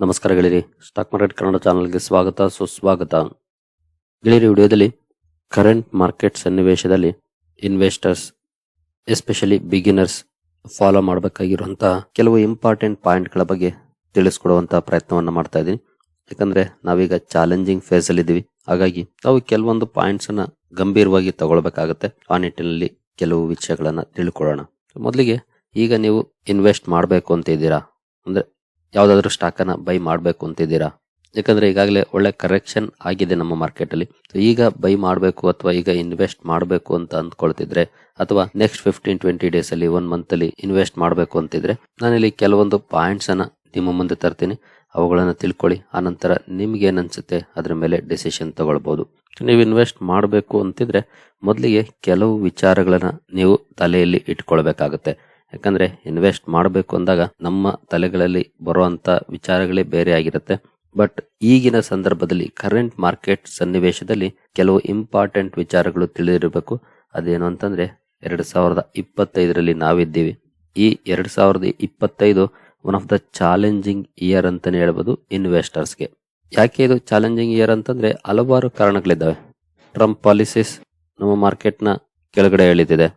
ನಮಸ್ಕಾರ ಗೆಳೆಯರಿ. Stock market Kannada ಚಾನಲ್ಗೆ ಸ್ವಾಗತ, ಸುಸ್ವಾಗತ. ಗೆಳೆಯರಿ, ವಿಡಿಯೋದಲ್ಲಿ ಕರೆಂಟ್ ಮಾರ್ಕೆಟ್ ಸನ್ನಿವೇಶದಲ್ಲಿ ಇನ್ವೆಸ್ಟರ್ಸ್ ಎಸ್ಪೆಷಲಿ ಬಿಗಿನರ್ಸ್ ಫಾಲೋ ಮಾಡಬೇಕಾಗಿರುವಂತಹ ಕೆಲವು ಇಂಪಾರ್ಟೆಂಟ್ ಪಾಯಿಂಟ್ಗಳ ಬಗ್ಗೆ ತಿಳಿಸ್ಕೊಡುವಂತಹ ಪ್ರಯತ್ನವನ್ನ ಮಾಡ್ತಾ ಇದ್ದೀನಿ. ಯಾಕಂದ್ರೆ ನಾವೀಗ ಚಾಲೆಂಜಿಂಗ್ ಫೇಸ್ ಅಲ್ಲಿ ಇದ್ದೀವಿ ಹಾಗಾಗಿ ನಾವು ಕೆಲವೊಂದು ಪಾಯಿಂಟ್ಸ್ ಅನ್ನ ಗಂಭೀರವಾಗಿ ತಗೊಳ್ಬೇಕಾಗತ್ತೆ. ಆ ನಿಟ್ಟಿನಲ್ಲಿ ಕೆಲವು ವಿಷಯಗಳನ್ನ ತಿಳ್ಕೊಳ್ಳೋಣ. ಮೊದಲಿಗೆ ಈಗ ನೀವು ಇನ್ವೆಸ್ಟ್ ಮಾಡಬೇಕು ಅಂತ ಇದ್ದೀರಾ? ಅಂದ್ರೆ ಯಾವ್ದಾದ್ರು ಸ್ಟಾಕ್ ಅನ್ನ ಬೈ ಮಾಡಬೇಕು ಅಂತಿದ್ದೀರಾ? ಯಾಕಂದ್ರೆ ಈಗಾಗಲೇ ಒಳ್ಳೆ ಕರೆಕ್ಷನ್ ಆಗಿದೆ ನಮ್ಮ ಮಾರ್ಕೆಟಲ್ಲಿ So, ಈಗ ಬೈ ಮಾಡಬೇಕು ಅಥವಾ ಈಗ ಇನ್ವೆಸ್ಟ್ ಮಾಡಬೇಕು ಅಂತ ಅಂದ್ಕೊಳ್ತಿದ್ರೆ, ಅಥವಾ ನೆಕ್ಸ್ಟ್ ಫಿಫ್ಟೀನ್ ಟ್ವೆಂಟಿ ಡೇಸ್ ಅಲ್ಲಿ ಒನ್ ಮಂತ್ ಅಲ್ಲಿ ಇನ್ವೆಸ್ಟ್ ಮಾಡಬೇಕು ಅಂತಿದ್ರೆ, ನಾನಿಲ್ಲಿ ಕೆಲವೊಂದು ಪಾಯಿಂಟ್ಸ್ ಅನ್ನ ನಿಮ್ಮ ಮುಂದೆ ತರ್ತೀನಿ. ಅವುಗಳನ್ನು ತಿಳ್ಕೊಳ್ಳಿ. ಆನಂತರ ನಿಮ್ಗೆ ಏನನ್ಸುತ್ತೆ ಅದರ ಅದ್ರ ಮೇಲೆ ಡಿಸಿಷನ್ ತಗೊಳ್ಬೋದು. ನೀವು ಇನ್ವೆಸ್ಟ್ ಮಾಡಬೇಕು ಅಂತಿದ್ರೆ, ಮೊದಲಿಗೆ ಕೆಲವು ವಿಚಾರಗಳನ್ನು ನೀವು ತಲೆಯಲ್ಲಿ ಇಟ್ಕೊಳ್ಬೇಕಾಗತ್ತೆ. ಯಾಕಂದ್ರೆ ಇನ್ವೆಸ್ಟ್ ಮಾಡಬೇಕು ಅಂದಾಗ ನಮ್ಮ ತಲೆಗಳಲ್ಲಿ ಬರುವಂತ ವಿಚಾರಗಳೇ ಬೇರೆ ಆಗಿರುತ್ತೆ. ಬಟ್ ಈಗಿನ ಸಂದರ್ಭದಲ್ಲಿ ಕರೆಂಟ್ ಮಾರ್ಕೆಟ್ ಸನ್ನಿವೇಶದಲ್ಲಿ ಕೆಲವು ಇಂಪಾರ್ಟೆಂಟ್ ವಿಚಾರಗಳು ತಿಳಿದಿರಬೇಕು. ಅದೇನು ಅಂತಂದ್ರೆ ಎರಡು ಸಾವಿರದ ಇಪ್ಪತ್ತೈದರಲ್ಲಿ ನಾವಿದ್ದೀವಿ. ಈ ಎರಡು ಸಾವಿರದ ಇಪ್ಪತ್ತೈದು one of the challenging year ಅಂತಾನೆ ಹೇಳ್ಬೋದು ಇನ್ವೆಸ್ಟರ್ಸ್ಗೆ ಯಾಕೆ ಇದು ಚಾಲೆಂಜಿಂಗ್ ಇಯರ್ ಅಂತಂದ್ರೆ ಹಲವಾರು ಕಾರಣಗಳಿದ್ದಾವೆ. ಟ್ರಂಪ್ ಪಾಲಿಸೀಸ್ ನಮ್ಮ ಮಾರ್ಕೆಟ್ನ ಕೆಳಗಡೆ ಎಳಿತಿದೆ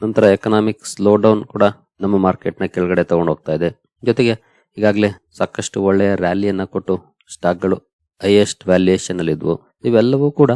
ನಂತರ ಎಕನಾಮಿಕ್ ಸ್ಲೋ ಡೌನ್ ಕೂಡ ನಮ್ಮ ಮಾರ್ಕೆಟ್ನ ಕೆಳಗಡೆ ತಗೊಂಡು ಹೋಗ್ತಾ ಇದೆ. ಜೊತೆಗೆ ಈಗಾಗಲೇ ಸಾಕಷ್ಟು ಒಳ್ಳೆಯ ರ್ಯಾಲಿಯನ್ನು ಕೊಟ್ಟು ಸ್ಟಾಕ್ಗಳು ಹೈಯೆಸ್ಟ್ ವ್ಯಾಲ್ಯೂಯೇಷನ್ ಅಲ್ಲಿ ಇದ್ವು. ಇವೆಲ್ಲವೂ ಕೂಡ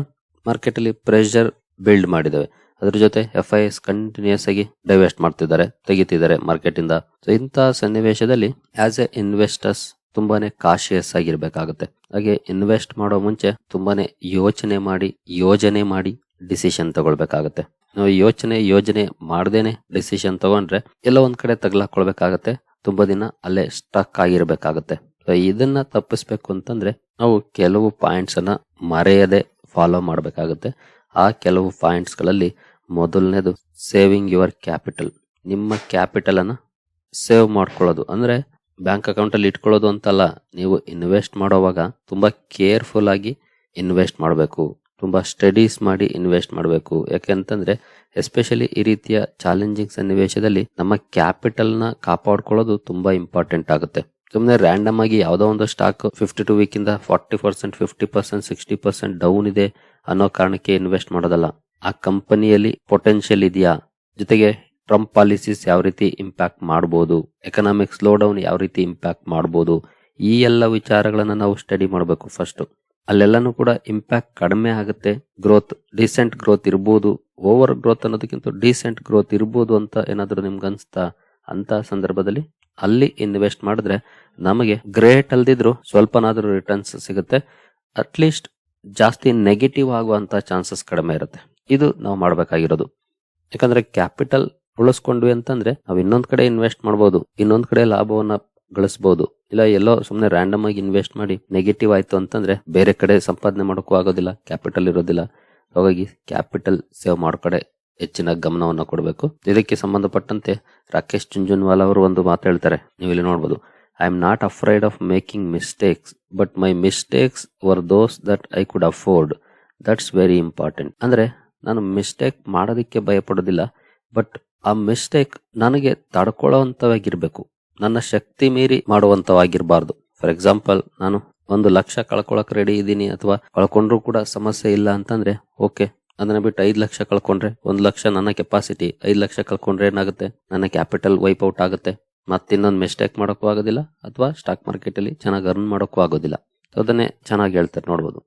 ಮಾರ್ಕೆಟ್ ಅಲ್ಲಿ ಪ್ರೆಷರ್ ಬಿಲ್ಡ್ ಮಾಡಿದವೆ. ಅದ್ರ ಜೊತೆ ಎಫ್ ಐ ಎಸ್ ಕಂಟಿನ್ಯೂಸ್ ಆಗಿ ಡೈವೆಸ್ಟ್ ಮಾಡ್ತಿದ್ದಾರೆ, ತೆಗಿತಿದ್ದಾರೆ ಮಾರ್ಕೆಟ್ ಇಂದ. ಸೊ ಇಂತಹ ಸನ್ನಿವೇಶದಲ್ಲಿ ಆಸ್ ಎ ಇನ್ವೆಸ್ಟರ್ಸ್ ತುಂಬಾನೇ ಕಾಶಿಯಸ್ ಆಗಿರ್ಬೇಕಾಗುತ್ತೆ. ಹಾಗೆ ಇನ್ವೆಸ್ಟ್ ಮಾಡೋ ಮುಂಚೆ ತುಂಬಾನೇ ಯೋಚನೆ ಮಾಡಿ, ಯೋಜನೆ ಮಾಡಿ ಡಿಸಿಷನ್ ತಗೊಳ್ಬೇಕಾಗತ್ತೆ. ಯೋಚನೆ ಯೋಜನೆ ಮಾಡ್ದೇನೆ ಡಿಸಿಷನ್ ತಗೊಂಡ್ರೆ ಎಲ್ಲ ಒಂದ್ ಕಡೆ ತಗ್ಲಾಕೊಳ್ಬೇಕಾಗತ್ತೆ. ತುಂಬಾ ದಿನ ಅಲ್ಲೇ ಸ್ಟಕ್ ಆಗಿರ್ಬೇಕಾಗತ್ತೆ. ಇದನ್ನ ತಪ್ಪಿಸ್ಬೇಕು ಅಂತಂದ್ರೆ ನಾವು ಕೆಲವು ಪಾಯಿಂಟ್ಸ್ ಅನ್ನ ಮರೆಯದೆ ಫಾಲೋ ಮಾಡಬೇಕಾಗುತ್ತೆ. ಆ ಕೆಲವು ಪಾಯಿಂಟ್ಸ್ಗಳಲ್ಲಿ ಮೊದಲನೇದು ಸೇವಿಂಗ್ ಯುವರ್ ಕ್ಯಾಪಿಟಲ್ ನಿಮ್ಮ ಕ್ಯಾಪಿಟಲ್ ಅನ್ನ ಸೇವ್ ಮಾಡ್ಕೊಳ್ಳೋದು. ಅಂದ್ರೆ ಬ್ಯಾಂಕ್ ಅಕೌಂಟ್ ಅಲ್ಲಿ ಇಟ್ಕೊಳ್ಳೋದು ಅಂತಲ್ಲ, ನೀವು ಇನ್ವೆಸ್ಟ್ ಮಾಡೋವಾಗ ತುಂಬಾ ಕೇರ್ಫುಲ್ ಆಗಿ ಇನ್ವೆಸ್ಟ್ ಮಾಡಬೇಕು. ತುಂಬಾ ಸ್ಟಡೀಸ್ ಮಾಡಿ ಇನ್ವೆಸ್ಟ್ ಮಾಡಬೇಕು. ಯಾಕೆಂತಂದ್ರೆ ಎಸ್ಪೆಷಲಿ ಈ ರೀತಿಯ ಚಾಲೆಂಜಿಂಗ್ ಸನ್ನಿವೇಶದಲ್ಲಿ ನಮ್ಮ ಕ್ಯಾಪಿಟಲ್ನ ಕಾಪಾಡ್ಕೊಳ್ಳೋದು ತುಂಬಾ ಇಂಪಾರ್ಟೆಂಟ್ ಆಗುತ್ತೆ. ಸುಮ್ಮನೆ ರ್ಯಾಂಡಮ್ ಆಗಿ ಯಾವುದೋ ಒಂದು ಸ್ಟಾಕ್ ಫಿಫ್ಟಿ ಟು ವೀಕ್ ಇಂದ forty percent fifty percent sixty percent down ಇದೆ ಅನ್ನೋ ಕಾರಣಕ್ಕೆ ಇನ್ವೆಸ್ಟ್ ಮಾಡೋದಲ್ಲ. ಆ ಕಂಪನಿಯಲ್ಲಿ ಪೊಟೆನ್ಶಿಯಲ್ ಇದೆಯಾ? ಜೊತೆಗೆ ಟ್ರಂಪ್ ಪಾಲಿಸೀಸ್ ಯಾವ ರೀತಿ ಇಂಪ್ಯಾಕ್ಟ್ ಮಾಡಬಹುದು ಎಕನಾಮಿಕ್ ಸ್ಲೋ ಡೌನ್ ಯಾವ ರೀತಿ ಇಂಪ್ಯಾಕ್ಟ್ ಮಾಡಬಹುದು ಈ ಎಲ್ಲ ವಿಚಾರಗಳನ್ನ ನಾವು ಸ್ಟಡಿ ಮಾಡಬೇಕು ಫಸ್ಟ್ ಅಲ್ಲೆಲ್ಲಾನು ಕೂಡ ಇಂಪ್ಯಾಕ್ಟ್ ಕಡಿಮೆ ಆಗುತ್ತೆ. ಗ್ರೋತ್ ಡಿಸೆಂಟ್ ಗ್ರೋತ್ ಇರ್ಬೋದು. ಓವರ್ ಗ್ರೋತ್ ಅನ್ನೋದಕ್ಕಿಂತ ಡಿಸೆಂಟ್ ಗ್ರೋತ್ ಇರ್ಬೋದು ಅಂತ ಏನಾದರೂ ನಿಮ್ಗೆ ಅನಿಸ್ತಾ? ಅಂತ ಸಂದರ್ಭದಲ್ಲಿ ಅಲ್ಲಿ ಇನ್ವೆಸ್ಟ್ ಮಾಡಿದ್ರೆ ನಮಗೆ ಗ್ರೇಟ್ ಅಲ್ದಿದ್ರು ಸ್ವಲ್ಪನಾದರೂ ರಿಟರ್ನ್ಸ್ ಸಿಗುತ್ತೆ. ಅಟ್ಲೀಸ್ಟ್ ಜಾಸ್ತಿ ನೆಗೆಟಿವ್ ಆಗುವಂತ ಚಾನ್ಸಸ್ ಕಡಿಮೆ ಇರುತ್ತೆ. ಇದು ನಾವು ಮಾಡಬೇಕಾಗಿರೋದು. ಯಾಕಂದ್ರೆ ಕ್ಯಾಪಿಟಲ್ ಉಳಿಸ್ಕೊಂಡ್ವಿ ಅಂತಂದ್ರೆ ನಾವು ಇನ್ನೊಂದ್ ಕಡೆ ಇನ್ವೆಸ್ಟ್ ಮಾಡ್ಬೋದು. ಇನ್ನೊಂದ್ ಕಡೆ ಲಾಭವನ್ನ ಗಳಿಸಬಹುದು ಇಲ್ಲ, ಎಲ್ಲೋ ಸುಮ್ನೆ ರ್ಯಾಂಡಮ್ ಆಗಿ ಇನ್ವೆಸ್ಟ್ ಮಾಡಿ ನೆಗೆಟಿವ್ ಆಯ್ತು ಅಂತಂದ್ರೆ ಬೇರೆ ಕಡೆ ಸಂಪಾದನೆ ಮಾಡೋಕ್ಕೂ ಆಗೋದಿಲ್ಲ ಕ್ಯಾಪಿಟಲ್ ಇರೋದಿಲ್ಲ. ಹಾಗಾಗಿ ಕ್ಯಾಪಿಟಲ್ ಸೇವ್ ಮಾಡೋ ಕಡೆ ಹೆಚ್ಚಿನ ಗಮನವನ್ನು ಕೊಡಬೇಕು. ಇದಕ್ಕೆ ಸಂಬಂಧಪಟ್ಟಂತೆ ರಾಕೇಶ್ ಜುಂಜುನ್ವಾಲ್ ಅವರು ಒಂದು ಮಾತು ಹೇಳ್ತಾರೆ ನೀವು ಇಲ್ಲಿ ನೋಡ್ಬೋದು. I am not afraid of making mistakes but my mistakes were those that I could afford that's very important ಅಂದ್ರೆ, ನಾನು ಮಿಸ್ಟೇಕ್ ಮಾಡೋದಕ್ಕೆ ಭಯಪಡೋದಿಲ್ಲ ಬಟ್ ಆ ಮಿಸ್ಟೇಕ್ ನನಗೆ ತಡ್ಕೊಳ್ಳೋವಂತವಾಗಿರ್ಬೇಕು. ನನ್ನ ಶಕ್ತಿ ಮೀರಿ ಮಾಡುವಂತವಾಗಿರಬಾರ್ದು. ಫಾರ್ ಎಕ್ಸಾಂಪಲ್ ನಾನು ಒಂದು ಲಕ್ಷ ಕಳ್ಕೊಳಕ್ ರೆಡಿ ಇದ್ದೀನಿ ಅಥವಾ ಕಳ್ಕೊಂಡ್ರು ಕೂಡ ಸಮಸ್ಯೆ ಇಲ್ಲ ಅಂತಂದ್ರೆ ಓಕೆ ಅದನ್ನ ಬಿಟ್ಟು ಐದ್ ಲಕ್ಷ ಕಳ್ಕೊಂಡ್ರೆ, ಒಂದ್ ಲಕ್ಷ ನನ್ನ ಕೆಪಾಸಿಟಿ ಐದ್ ಲಕ್ಷ ಕಳ್ಕೊಂಡ್ರೆ ಏನಾಗುತ್ತೆ? ನನ್ನ ಕ್ಯಾಪಿಟಲ್ ವೈಪ್ ಔಟ್ ಆಗುತ್ತೆ. ಮತ್ತಿನ್ನೊಂದು ಮಿಸ್ಟೇಕ್ ಮಾಡೋಕ್ಕೂ ಆಗೋದಿಲ್ಲ, ಅಥವಾ ಸ್ಟಾಕ್ ಮಾರ್ಕೆಟ್ ಅಲ್ಲಿ ಚೆನ್ನಾಗಿ ಅರ್ನ್ ಮಾಡೋಕ್ಕೂ ಆಗೋದಿಲ್ಲ. ಅದನ್ನೇ ಚೆನ್ನಾಗಿ ಹೇಳ್ತಾರೆ ನೋಡ್ಬೋದು.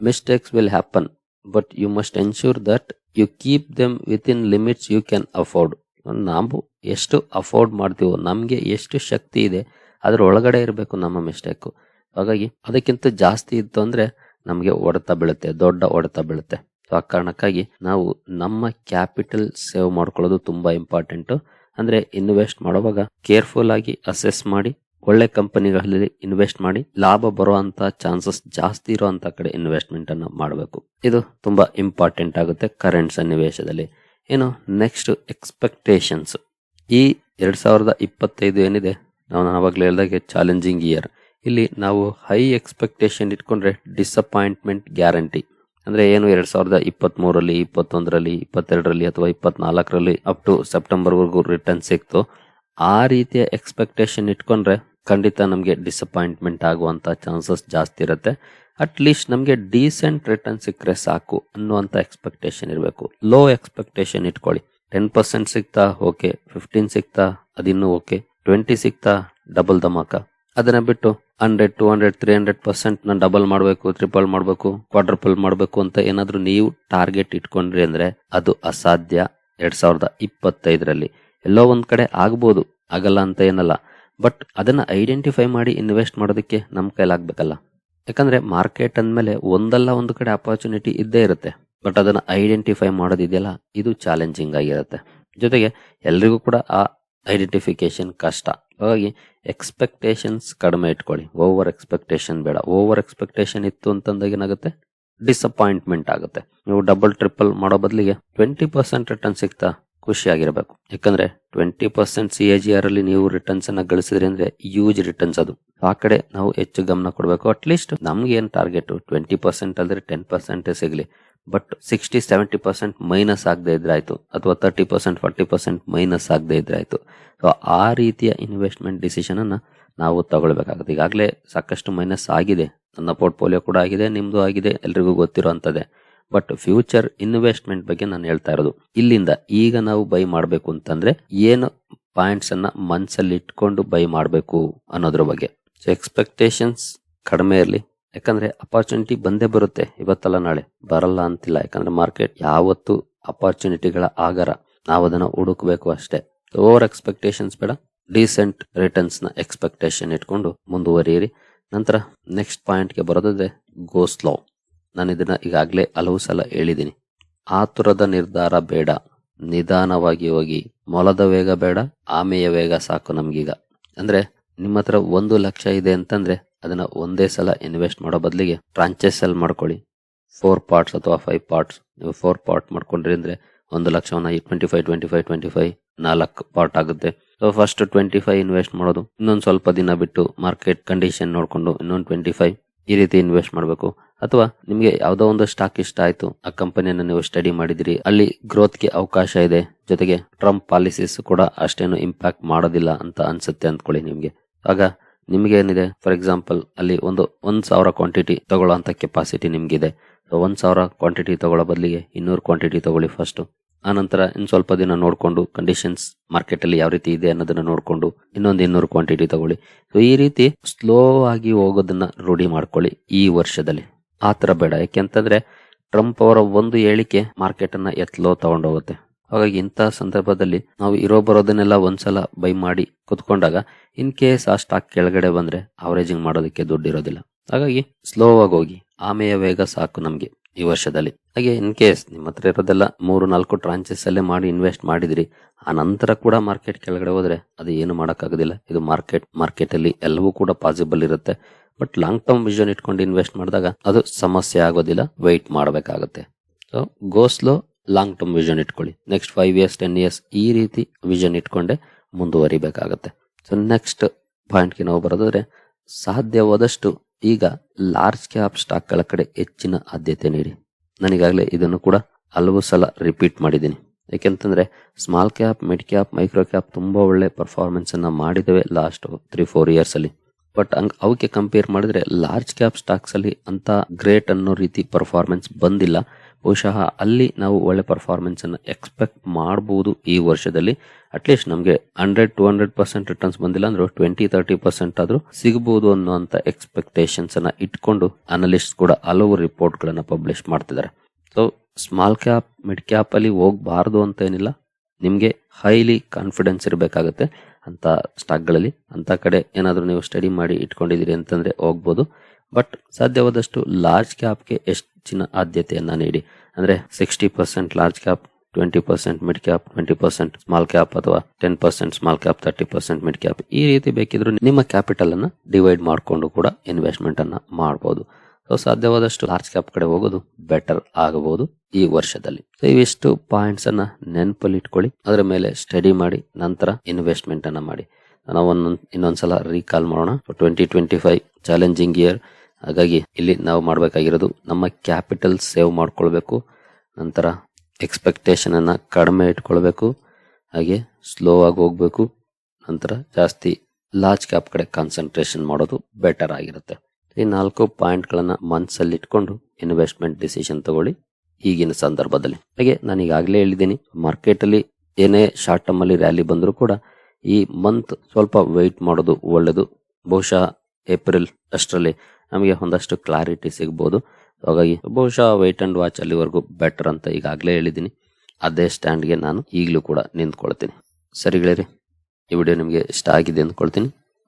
Mistakes will happen but you must ensure that you keep them within limits you can afford ನಾವು ಎಷ್ಟು ಅಫೋರ್ಡ್ ಮಾಡ್ತೀವೋ, ನಮಗೆ ಎಷ್ಟು ಶಕ್ತಿ ಇದೆ ಅದರ ಒಳಗಡೆ ಇರಬೇಕು ನಮ್ಮ ಮಿಸ್ಟೇಕು. ಹಾಗಾಗಿ ಅದಕ್ಕಿಂತ ಜಾಸ್ತಿ ಇತ್ತು ಅಂದರೆ ನಮಗೆ ಹೊಡೆತ ಬೀಳುತ್ತೆ, ದೊಡ್ಡ ಹೊಡೆತ ಬೀಳುತ್ತೆ. ಸೊ ಆ ಕಾರಣಕ್ಕಾಗಿ ನಾವು ನಮ್ಮ ಕ್ಯಾಪಿಟಲ್ ಸೇವ್ ಮಾಡ್ಕೊಳ್ಳೋದು ತುಂಬ ಇಂಪಾರ್ಟೆಂಟು. ಅಂದರೆ ಇನ್ವೆಸ್ಟ್ ಮಾಡುವಾಗ ಕೇರ್ಫುಲ್ ಆಗಿ ಅಸೆಸ್ ಮಾಡಿ, ಒಳ್ಳೆ ಕಂಪನಿಗಳಲ್ಲಿ ಇನ್ವೆಸ್ಟ್ ಮಾಡಿ, ಲಾಭ ಬರುವಂತ ಚಾನ್ಸಸ್ ಜಾಸ್ತಿ ಇರುವಂತ ಕಡೆ ಇನ್ವೆಸ್ಟ್ಮೆಂಟ್ ಅನ್ನು ಮಾಡಬೇಕು. ಇದು ತುಂಬಾ ಇಂಪಾರ್ಟೆಂಟ್ ಆಗುತ್ತೆ ಕರೆಂಟ್ ಸನ್ನಿವೇಶದಲ್ಲಿ. ಏನು ನೆಕ್ಸ್ಟ್ ಎಕ್ಸ್ಪೆಕ್ಟೇಷನ್ಸ್ ಈ ಎರಡು ಸಾವಿರದ ಇಪ್ಪತ್ತೈದು ಏನಿದೆ, ನಾವು ಆವಾಗಲೇ ಹೇಳಿದಾಗೆ ಚಾಲೆಂಜಿಂಗ್ ಇಯರ್ ಇಲ್ಲಿ ನಾವು ಹೈ ಎಕ್ಸ್ಪೆಕ್ಟೇಷನ್ ಇಟ್ಕೊಂಡ್ರೆ ಡಿಸಪಾಯಿಂಟ್ಮೆಂಟ್ ಗ್ಯಾರಂಟಿ ಅಂದರೆ ಏನು ಎರಡು ಸಾವಿರದ ಇಪ್ಪತ್ತ್ಮೂರಲ್ಲಿ ಇಪ್ಪತ್ತೊಂದರಲ್ಲಿ, ಇಪ್ಪತ್ತೆರಡರಲ್ಲಿ ಅಥವಾ ಇಪ್ಪತ್ನಾಲ್ಕರಲ್ಲಿ ಅಪ್ ಟು ಸೆಪ್ಟೆಂಬರ್ವರೆಗೂ ರಿಟರ್ನ್ ಸಿಕ್ತು. ಆ ರೀತಿಯ ಎಕ್ಸ್ಪೆಕ್ಟೇಷನ್ ಇಟ್ಕೊಂಡ್ರೆ ಖಂಡಿತ ನಮಗೆ ಡಿಸಪಾಯಿಂಟ್ಮೆಂಟ್ ಆಗುವಂಥ ಚಾನ್ಸಸ್ ಜಾಸ್ತಿ ಇರುತ್ತೆ. ಅಟ್ ಲೀಸ್ಟ್ ನಮಗೆ ಡೀಸೆಂಟ್ ರಿಟರ್ನ್ ಸಿಕ್ಕರೆ ಸಾಕು ಅನ್ನುವಂಥ ಎಕ್ಸ್ಪೆಕ್ಟೇಷನ್ ಇರಬೇಕು. ಲೋ ಎಕ್ಸ್ಪೆಕ್ಟೇಷನ್ ಇಟ್ಕೊಳ್ಳಿ. ಟೆನ್ ಪರ್ಸೆಂಟ್ ಸಿಗ್ತಾ ಓಕೆ ಫಿಫ್ಟೀನ್ ಸಿಗ್ತಾ ಅದಿನ್ನೂ ಓಕೆ ಟ್ವೆಂಟಿ ಸಿಗ್ತಾ ಡಬಲ್ ಧಮಾಕ ಅದನ್ನ ಬಿಟ್ಟು hundred two hundred three hundred percent ನಾನು ಡಬಲ್ ಮಾಡಬೇಕು ಟ್ರಿಪಲ್ ಮಾಡಬೇಕು ಕ್ವಾಡ್ರಪಲ್ ಮಾಡಬೇಕು ಅಂತ ಏನಾದರೂ ನೀವು ಟಾರ್ಗೆಟ್ ಇಟ್ಕೊಂಡ್ರಿ ಅಂದರೆ ಅದು ಅಸಾಧ್ಯ ಎರಡ್ ಸಾವಿರದ ಇಪ್ಪತ್ತೈದರಲ್ಲಿ. ಎಲ್ಲೋ ಒಂದು ಕಡೆ ಆಗ್ಬೋದು. ಆಗಲ್ಲ ಅಂತ ಏನಲ್ಲ. ಬಟ್ ಅದನ್ನ ಐಡೆಂಟಿಫೈ ಮಾಡಿ ಇನ್ವೆಸ್ಟ್ ಮಾಡೋದಕ್ಕೆ ನಮ್ಮ ಕೈಲಾಗ್ಬೇಕಲ್ಲ. ಯಾಕಂದ್ರೆ ಮಾರ್ಕೆಟ್ ಅಂದಮೇಲೆ ಒಂದಲ್ಲ ಒಂದು ಕಡೆ ಅಪರ್ಚುನಿಟಿ ಇದ್ದೇ ಇರುತ್ತೆ. ಬಟ್ ಅದನ್ನ ಐಡೆಂಟಿಫೈ ಮಾಡೋದಿದೆಯಲ್ಲ ಇದು ಚಾಲೆಂಜಿಂಗ್ ಆಗಿರುತ್ತೆ ಜೊತೆಗೆ ಎಲ್ರಿಗೂ ಕೂಡ ಆ ಐಡೆಂಟಿಫಿಕೇಶನ್ ಕಷ್ಟ. ಹಾಗಾಗಿ ಎಕ್ಸ್ಪೆಕ್ಟೇಷನ್ಸ್ ಕಡಿಮೆ ಇಟ್ಕೊಳ್ಳಿ. ಓವರ್ ಎಕ್ಸ್ಪೆಕ್ಟೇಷನ್ ಬೇಡ. ಓವರ್ ಎಕ್ಸ್ಪೆಕ್ಟೇಷನ್ ಇತ್ತು ಅಂತಂದಾಗ ಏನಾಗುತ್ತೆ? ಡಿಸಪಾಯಿಂಟ್ಮೆಂಟ್ ಆಗುತ್ತೆ. ನೀವು ಡಬಲ್ ಟ್ರಿಪಲ್ ಮಾಡೋ ಬದಲಿಗೆ ಟ್ವೆಂಟಿ ಪರ್ಸೆಂಟ್ ರಿಟರ್ನ್ ಸಿಗ್ತಾ ಖುಷಿಯಾಗಿರಬೇಕು. ಯಾಕಂದ್ರೆ twenty percent C A G R ಅಲ್ಲಿ ನೀವು ರಿಟರ್ನ್ಸ್ ಅನ್ನ ಗಳಿಸಿದ್ರಿ ಅಂದ್ರೆ ಯೂಜ್ ರಿಟರ್ನ್ಸ್ ಅದು. ಆ ಕಡೆ ನಾವು ಹೆಚ್ಚು ಗಮನ ಕೊಡಬೇಕು. ಅಟ್ಲೀಸ್ಟ್ ನಮ್ಗೆ ಏನ್ ಟಾರ್ಗೆಟ್ ಟ್ವೆಂಟಿ ಪರ್ಸೆಂಟ್ ಅಂದ್ರೆ ಟೆನ್ ಪರ್ಸೆಂಟ್ ಸಿಗ್ಲಿ. But sixty seventy percent minus ಆಗದೆ ಇದ್ರೆ ಆಯ್ತು. ಅಥವಾ thirty percent forty percent minus ಆಗದೆ ಇದ್ರೆ ಆಯ್ತು. ಸೊ ಆ ರೀತಿಯ ಇನ್ವೆಸ್ಟ್ಮೆಂಟ್ ಡಿಸಿಷನ್ ಅನ್ನ ನಾವು ತಗೊಳ್ಬೇಕಾಗುತ್ತೆ. ಈಗಾಗಲೇ ಸಾಕಷ್ಟು ಮೈನಸ್ ಆಗಿದೆ. ನನ್ನ ಪೋರ್ಟ್ಫೋಲಿಯೋ ಕೂಡ ಆಗಿದೆ, ನಿಮ್ದು ಆಗಿದೆ, ಎಲ್ರಿಗೂ ಗೊತ್ತಿರುವಂತದ್ದೇ. ಬಟ್ ಫ್ಯೂಚರ್ ಇನ್ವೆಸ್ಟ್ಮೆಂಟ್ ಬಗ್ಗೆ ನಾನು ಹೇಳ್ತಾ ಇರೋದು. ಇಲ್ಲಿಂದ ಈಗ ನಾವು ಬೈ ಮಾಡಬೇಕು ಅಂತಂದ್ರೆ ಏನು ಪಾಯಿಂಟ್ಸ್ ಅನ್ನ ಮನ್ಸಲ್ಲಿ ಇಟ್ಕೊಂಡು ಬೈ ಮಾಡಬೇಕು ಅನ್ನೋದ್ರ ಬಗ್ಗೆ. ಸೊ ಎಕ್ಸ್ಪೆಕ್ಟೇಷನ್ಸ್ ಕಡಿಮೆ ಇರಲಿ. ಯಾಕಂದ್ರೆ ಅಪರ್ಚುನಿಟಿ ಬಂದೇ ಬರುತ್ತೆ ಇವತ್ತಲ್ಲ ನಾಳೆ. ಬರಲ್ಲ ಅಂತಿಲ್ಲ. ಯಾಕಂದ್ರೆ ಮಾರ್ಕೆಟ್ ಯಾವತ್ತು ಅಪರ್ಚುನಿಟಿಗಳ ಆಗರ. ನಾವು ಅದನ್ನ ಹುಡುಕ್ಬೇಕು ಅಷ್ಟೇ. ಓವರ್ ಎಕ್ಸ್ಪೆಕ್ಟೇಷನ್ಸ್ ಬೇಡ. ಡೀಸೆಂಟ್ ರಿಟರ್ನ್ಸ್ನ ಎಕ್ಸ್ಪೆಕ್ಟೇಷನ್ ಇಟ್ಕೊಂಡು ಮುಂದುವರಿಯಿರಿ. ನಂತರ ನೆಕ್ಸ್ಟ್ ಪಾಯಿಂಟ್ಗೆ ಬರೋದಾದ್ರೆ ಗೋ ಸ್ಲೋ ನಾನು ಇದನ್ನ ಈಗಾಗಲೇ ಹಲವು ಸಲ ಹೇಳಿದ್ದೀನಿ. ಆತುರದ ನಿರ್ಧಾರ ಬೇಡ. ನಿಧಾನವಾಗಿ ಹೋಗಿ. ಮೊಲದ ವೇಗ ಬೇಡ. ಆಮೆಯ ವೇಗ ಸಾಕು ನಮಗೀಗ. ಅಂದ್ರೆ ನಿಮ್ಮ ಹತ್ರ ಒಂದು ಲಕ್ಷ ಇದೆ ಅಂತಂದ್ರೆ ಅದನ್ನ ಒಂದೇ ಸಲ ಇನ್ವೆಸ್ಟ್ ಮಾಡೋ ಬದಲಿಗೆ ಟ್ರಾಂಚೆಸಲ್ ಮಾಡ್ಕೊಳ್ಳಿ. ಫೋರ್ ಪಾರ್ಟ್ಸ್ ಅಥವಾ ಫೈವ್ ಪಾರ್ಟ್ಸ್ ನೀವು ಫೋರ್ ಪಾರ್ಟ್ ಮಾಡ್ಕೊಂಡ್ರಿ ಅಂದ್ರೆ ಒಂದು ಲಕ್ಷವನ್ನ twenty five twenty five twenty five ನಾಲ್ಕು ಪಾರ್ಟ್ ಆಗುತ್ತೆ. So first twenty five invest ಮಾಡೋದು. ಇನ್ನೊಂದು ಸ್ವಲ್ಪ ದಿನ ಬಿಟ್ಟು ಮಾರ್ಕೆಟ್ ಕಂಡೀಷನ್ ನೋಡಿಕೊಂಡು ಇನ್ನೊಂದು ಟ್ವೆಂಟಿ ಫೈವ್ ಈ ರೀತಿ ಇನ್ವೆಸ್ಟ್ ಮಾಡಬೇಕು. ಅಥವಾ ನಿಮಗೆ ಯಾವುದೋ ಒಂದು ಸ್ಟಾಕ್ ಇಷ್ಟ ಆಯ್ತು, ಆ ಕಂಪನಿಯನ್ನು ನೀವು ಸ್ಟಡಿ ಮಾಡಿದಿರಿ, ಅಲ್ಲಿ ಗ್ರೋತ್ಗೆ ಅವಕಾಶ ಇದೆ, ಜೊತೆಗೆ ಟ್ರಂಪ್ ಪಾಲಿಸೀಸ್ ಕೂಡ ಅಷ್ಟೇನು ಇಂಪ್ಯಾಕ್ಟ್ ಮಾಡೋದಿಲ್ಲ ಅಂತ ಅನ್ಸುತ್ತೆ ಅಂದ್ಕೊಳ್ಳಿ ನಿಮಗೆ. ಆಗ ನಿಮಗೆ ಏನಿದೆ? ಫಾರ್ ಎಕ್ಸಾಂಪಲ್ ಅಲ್ಲಿ ಒಂದು ಒಂದ್ ಸಾವಿರ ಕ್ವಾಂಟಿಟಿ ತಗೊಳ್ಳೋ ಅಂತ ಕೆಪಾಸಿಟಿ ನಿಮ್ಗಿದೆ. ಸೊ ಒಂದ್ ಸಾವಿರ ಕ್ವಾಂಟಿಟಿ ತಗೊಳ್ಳೋ ಬದಲಿಗೆ ಇನ್ನೂರು ಕ್ವಾಂಟಿಟಿ ತಗೊಳ್ಳಿ ಫಸ್ಟ್ ಆನಂತರ ಇನ್ ಸ್ವಲ್ಪ ದಿನ ನೋಡಿಕೊಂಡು ಕಂಡೀಷನ್ಸ್ ಮಾರ್ಕೆಟ್ ಅಲ್ಲಿ ಯಾವ ರೀತಿ ಇದೆ ಅನ್ನೋದನ್ನ ನೋಡಿಕೊಂಡು ಇನ್ನೊಂದು ಇನ್ನೂರು ಕ್ವಾಂಟಿಟಿ ತಗೊಳ್ಳಿ. ಸೊ ಈ ರೀತಿ ಸ್ಲೋ ಆಗಿ ಹೋಗೋದನ್ನ ರೂಢಿ ಮಾಡ್ಕೊಳ್ಳಿ ಈ ವರ್ಷದಲ್ಲಿ. ಆ ಥರ ಬೇಡ. ಯಾಕೆಂತಂದ್ರೆ ಟ್ರಂಪ್ ಅವರ ಒಂದು ಹೇಳಿಕೆ ಮಾರ್ಕೆಟ್ ಅನ್ನ ಎತ್ಲೋ ತಗೊಂಡೋಗುತ್ತೆ. ಹಾಗಾಗಿ ಇಂಥ ಸಂದರ್ಭದಲ್ಲಿ ನಾವು ಇರೋ ಬರೋದನ್ನೆಲ್ಲ ಒಂದ್ಸಲ ಬೈ ಮಾಡಿ ಕುತ್ಕೊಂಡಾಗ ಇನ್ ಕೇಸ್ ಆ ಸ್ಟಾಕ್ ಕೆಳಗಡೆ ಬಂದ್ರೆ ಅವರೇಜಿಂಗ್ ಮಾಡೋದಕ್ಕೆ ದುಡ್ಡು ಇರೋದಿಲ್ಲ ಹಾಗಾಗಿ ಸ್ಲೋ ಆಗಿ ಹೋಗಿ. ಆಮೆಯ ವೇಗ ಸಾಕು ನಮಗೆ ಈ ವರ್ಷದಲ್ಲಿ. ಹಾಗೆ ಇನ್ ಕೇಸ್ ನಿಮ್ಮ ಹತ್ರ ಇರೋದೆಲ್ಲ ಮೂರು, ನಾಲ್ಕು ಟ್ರಾಂಚಸ್ ಅಲ್ಲೇ ಮಾಡಿ ಇನ್ವೆಸ್ಟ್ ಮಾಡಿದ್ರಿ, ಆ ನಂತರ ಕೂಡ ಮಾರ್ಕೆಟ್ ಕೆಳಗಡೆ ಹೋದ್ರೆ ಅದು ಏನು ಮಾಡೋಕ್ಕಾಗೋದಿಲ್ಲ. ಇದು ಮಾರ್ಕೆಟ್ ಮಾರ್ಕೆಟ್ ಅಲ್ಲಿ ಎಲ್ಲವೂ ಕೂಡ ಪಾಸಿಬಲ್ ಇರುತ್ತೆ. ಬಟ್ ಲಾಂಗ್ ಟರ್ಮ್ ವಿಷನ್ ಇಟ್ಕೊಂಡು ಇನ್ವೆಸ್ಟ್ ಮಾಡಿದಾಗ ಅದು ಸಮಸ್ಯೆ ಆಗೋದಿಲ್ಲ. ವೆಯ್ಟ್ ಮಾಡಬೇಕಾಗುತ್ತೆ. So go slow long term vision ಇಟ್ಕೊಳ್ಳಿ. Next five years ten years ಈ ರೀತಿ ವಿಷನ್ ಇಟ್ಕೊಂಡೆ ಮುಂದುವರಿಬೇಕಾಗುತ್ತೆ. ಸೊ ನೆಕ್ಸ್ಟ್ ಪಾಯಿಂಟ್ಗೆ ನಾವು ಬರೋದಾದ್ರೆ ಸಾಧ್ಯವಾದಷ್ಟು ಈಗ ಲಾರ್ಜ್ ಕ್ಯಾಪ್ ಸ್ಟಾಕ್ಗಳ ಕಡೆ ಹೆಚ್ಚಿನ ಆದ್ಯತೆ ನೀಡಿ. ನನಗಾಗಲೇ ಇದನ್ನು ಕೂಡ ಹಲವು ಸಲ ರಿಪೀಟ್ ಮಾಡಿದ್ದೀನಿ. ಯಾಕೆಂತಂದ್ರೆ small cap mid cap micro cap ತುಂಬಾ ಒಳ್ಳೆ ಪರ್ಫಾರ್ಮೆನ್ಸ್ ಅನ್ನ ಮಾಡಿದವೆ ಲಾಸ್ಟ್ ತ್ರೀ ಫೋರ್ ಇಯರ್ಸ್ ಅಲ್ಲಿ. ಬಟ್ ಅವಕ್ಕೆ ಕಂಪೇರ್ ಮಾಡಿದ್ರೆ ಲಾರ್ಜ್ ಕ್ಯಾಪ್ ಸ್ಟಾಕ್ಸ್ ಅಲ್ಲಿ ಅಂತ ಗ್ರೇಟ್ ಅನ್ನೋ ರೀತಿ ಪರ್ಫಾರ್ಮೆನ್ಸ್ ಬಂದಿಲ್ಲ. ಬಹುಶಃ ಅಲ್ಲಿ ನಾವು ಒಳ್ಳೆ ಪರ್ಫಾರ್ಮೆನ್ಸ್ ಅನ್ನು ಎಕ್ಸ್ಪೆಕ್ಟ್ ಮಾಡಬಹುದು ಈ ವರ್ಷದಲ್ಲಿ. ಅಟ್ಲೀಸ್ಟ್ ನಮಗೆ hundred two hundred percent returns ಬಂದಿಲ್ಲ ಅಂದ್ರೆ ಟ್ವೆಂಟಿ ತರ್ಟಿ ಪರ್ಸೆಂಟ್ ಆದ್ರೂ ಸಿಗಬಹುದು ಅನ್ನುವಂತ ಎಕ್ಸ್ಪೆಕ್ಟೇಷನ್ಸ್ ಅನ್ನ ಇಟ್ಕೊಂಡು ಅನಲಿಸ್ಟ್ ಕೂಡ ಹಲವು ರಿಪೋರ್ಟ್ ಗಳನ್ನ ಪಬ್ಲಿಷ್ ಮಾಡ್ತಿದ್ದಾರೆ. So small cap mid cap ಅಲ್ಲಿ ಹೋಗಬಾರ್ದು ಅಂತ ಏನಿಲ್ಲ. ನಿಮಗೆ ಹೈಲಿ ಕಾನ್ಫಿಡೆನ್ಸ್ ಇರಬೇಕಾಗುತ್ತೆ. ಅಂತ ಸ್ಟಾಕ್ಗಳಲ್ಲಿ ಅಂತ ಕಡೆ ಏನಾದರೂ ನೀವು ಸ್ಟಡಿ ಮಾಡಿ ಇಟ್ಕೊಂಡಿದ್ದೀರಿ ಅಂತಂದ್ರೆ ಹೋಗ್ಬೋದು. ಬಟ್ ಸಾಧ್ಯವಾದಷ್ಟು ಲಾರ್ಜ್ ಕ್ಯಾಪ್ಗೆ ಹೆಚ್ಚಿನ ಆದ್ಯತೆಯನ್ನು ನೀಡಿ. ಅಂದ್ರೆ sixty percent large cap twenty percent mid cap twenty percent small cap ಅಥವಾ ten percent small cap thirty percent mid cap ಈ ರೀತಿ ಬೇಕಿದ್ರು ನಿಮ್ಮ ಕ್ಯಾಪಿಟಲ್ ಅನ್ನ ಡಿವೈಡ್ ಮಾಡಿಕೊಂಡು ಕೂಡ ಇನ್ವೆಸ್ಟ್ಮೆಂಟ್ ಅನ್ನ ಮಾಡಬಹುದು ಸೊ ಸಾಧ್ಯವಾದಷ್ಟು ಲಾರ್ಜ್ ಕ್ಯಾಪ್ ಕಡೆ ಹೋಗೋದು ಬೆಟರ್ ಆಗಬಹುದು ಈ ವರ್ಷದಲ್ಲಿ. ಇವಿಷ್ಟು ಪಾಯಿಂಟ್ಸ್ ಅನ್ನ ನೆನಪಲ್ಲಿ ಇಟ್ಕೊಳ್ಳಿ. ಅದರ ಮೇಲೆ ಸ್ಟಡಿ ಮಾಡಿ, ನಂತರ ಇನ್ವೆಸ್ಟ್ಮೆಂಟ್ ಅನ್ನ ಮಾಡಿ. ನಾವು ಒಂದೊಂದು ಇನ್ನೊಂದ್ಸಲ ರೀಕಾಲ್ ಮಾಡೋಣ. Twenty twenty five challenging year ಹಾಗಾಗಿ ಇಲ್ಲಿ ನಾವು ಮಾಡಬೇಕಾಗಿರೋದು ನಮ್ಮ ಕ್ಯಾಪಿಟಲ್ ಸೇವ್ ಮಾಡ್ಕೊಳ್ಬೇಕು. ನಂತರ ಎಕ್ಸ್ಪೆಕ್ಟೇಷನ್ ಅನ್ನ ಕಡಿಮೆ ಇಟ್ಕೊಳ್ಬೇಕು. ಹಾಗೆ ಸ್ಲೋ ಆಗಿ ಹೋಗ್ಬೇಕು. ನಂತರ ಜಾಸ್ತಿ ಲಾರ್ಜ್ ಕ್ಯಾಪ್ ಕಡೆ ಕಾನ್ಸಂಟ್ರೇಷನ್ ಮಾಡೋದು ಬೆಟರ್ ಆಗಿರುತ್ತೆ. ಈ ನಾಲ್ಕು ಪಾಯಿಂಟ್ಗಳನ್ನ ಮನಸ್ಸಲ್ಲಿ ಇಟ್ಕೊಂಡು ಇನ್ವೆಸ್ಟ್ಮೆಂಟ್ ಡಿಸಿಷನ್ ತಗೊಳ್ಳಿ ಈಗಿನ ಸಂದರ್ಭದಲ್ಲಿ. ಹಾಗೆ ನಾನು ಈಗಾಗಲೇ ಹೇಳಿದ್ದೀನಿ ಮಾರ್ಕೆಟ್ ಅಲ್ಲಿ ಏನೇ ಶಾರ್ಟ್ ಟರ್ಮ್ ಅಲ್ಲಿ ರ್ಯಾಲಿ ಬಂದರೂ ಕೂಡ ಈ ಮಂತ್ ಸ್ವಲ್ಪ ವೆಯ್ಟ್ ಮಾಡೋದು ಒಳ್ಳೆಯದು ಬಹುಶಃ ಏಪ್ರಿಲ್ ಅಷ್ಟರಲ್ಲಿ ನಮಗೆ ಒಂದಷ್ಟು ಕ್ಲಾರಿಟಿ ಸಿಗ್ಬೋದು. ಹಾಗಾಗಿ ಬಹುಶಃ ವೆಯ್ಟ್ ಅಂಡ್ ವಾಚ್ ಅಲ್ಲಿವರೆಗೂ ಬೆಟರ್ ಅಂತ ಈಗಾಗಲೇ ಹೇಳಿದ್ದೀನಿ. ಅದೇ ಸ್ಟ್ಯಾಂಡ್ಗೆ ನಾನು ಈಗಲೂ ಕೂಡ ನಿಂತ್ಕೊಳ್ತೀನಿ. ಸರಿ ಗೆಳೆಯರಿ, ಈ ವಿಡಿಯೋ ನಿಮಗೆ ಇಷ್ಟ ಆಗಿದೆ ಅಂದ್ಕೊಳ್ತೀನಿ.